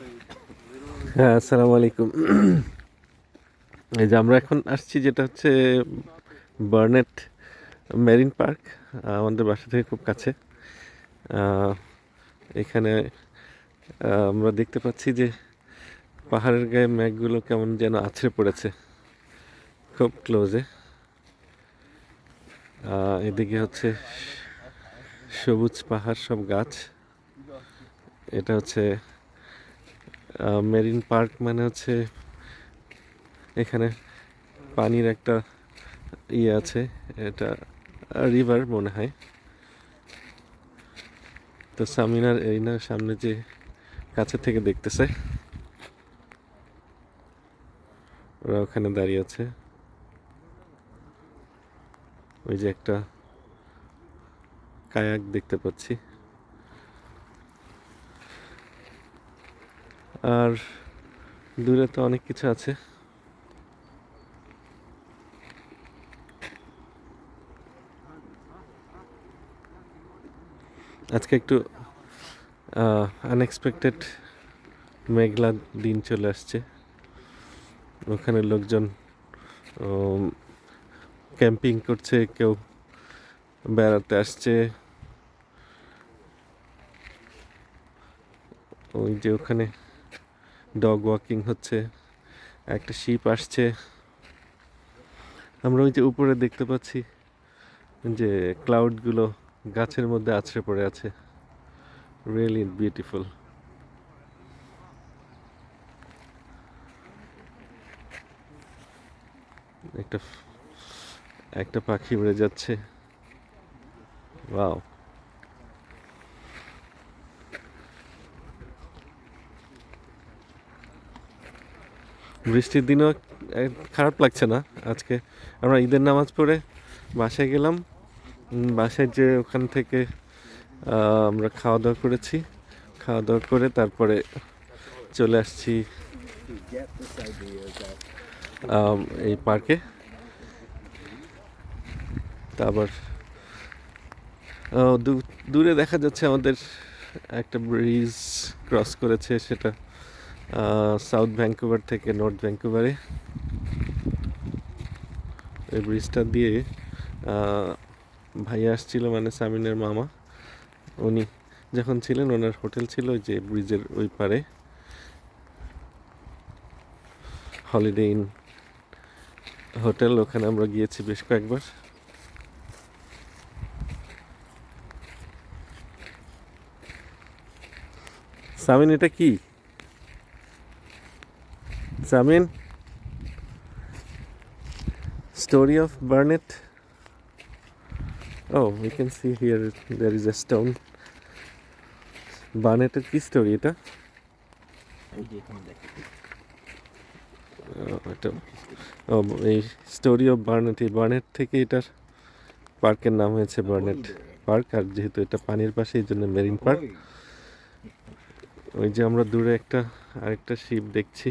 হ্যাঁ আসসালামু আলাইকুম। এই যে আমরা এখন আসছি, যেটা হচ্ছে বার্নেট মেরিন পার্ক, আমাদের বাসা থেকে খুব কাছে। এখানে আমরা দেখতে পাচ্ছি যে পাহাড়ের গায়ে মেঘগুলো কেমন যেন আছড়ে পড়েছে, খুব ক্লোজে এদিকে হচ্ছে সবুজ পাহাড়, সব গাছ। এটা হচ্ছে মেরিন পার্ক মানে হচ্ছে এখানে পানির একটা ইয়ে আছে, এটা রিভার মনে হয়। তো সামিনার এই না সামনে যে কাছে থেকে দেখতেছে, ওরা ওখানে দাঁড়িয়ে আছে। ওই যে একটা কায়াক দেখতে পাচ্ছি। আর দূরে তো অনেক কিছু আছে। আজকে একটু আনএক্সপেক্টেড মেঘলা দিন চলে আসছে। ওখানে লোকজন ক্যাম্পিং করছে, কেউ বেড়াতে আসছে। ওই যে ওখানে ডগ ওয়াকিং হচ্ছে, একটা শিপ আসছে। আমরা ওই যে উপরে দেখতে পাচ্ছি যে ক্লাউডগুলো গাছের মধ্যে আছড়ে পড়ে আছে। রিয়েলি বিউটিফুল একটা একটা পাখি উড়ে যাচ্ছে। ওয়াও বৃষ্টির দিনও খারাপ লাগছে না আজকে। আমরা ঈদের নামাজ পড়ে বাসায় গেলাম। বাসায় যে ওখান থেকে আমরা খাওয়া দাওয়া করেছি। খাওয়া দাওয়া করে তারপরে চলে আসছি এই পার্কে। তারপর দূরে দেখা যাচ্ছে আমাদের একটা ব্রিজ ক্রস করেছে সেটা। সাউথ ভ্যাঙ্কুভার থেকে নর্থ ভ্যাঙ্কুভারে। এই ব্রিজটা দিয়ে ভাই আসছিল মানে সামিনের মামা। উনি যখন ছিলেন, ওনার হোটেল ছিল যে ব্রিজের ওই পারে। হলিডে ইন হোটেল, ওখানে আমরা গিয়েছি বেশ কয়েকবার। সামিন, এটা কি? Samin story of Barnet. Oh, we can see here there is a stone. বার্নেটের কি স্টোরি এটা ও, এটা ও এই স্টোরি অফ বার্নেট এই বার্নেট থেকে এটার পার্কের নাম হয়েছে বার্নেট পার্ক আর যেহেতু এটা পানির পাশে এই জন্য মেরিন পার্ক ওই যে আমরা দূরে একটা আরেকটা শিপ দেখছি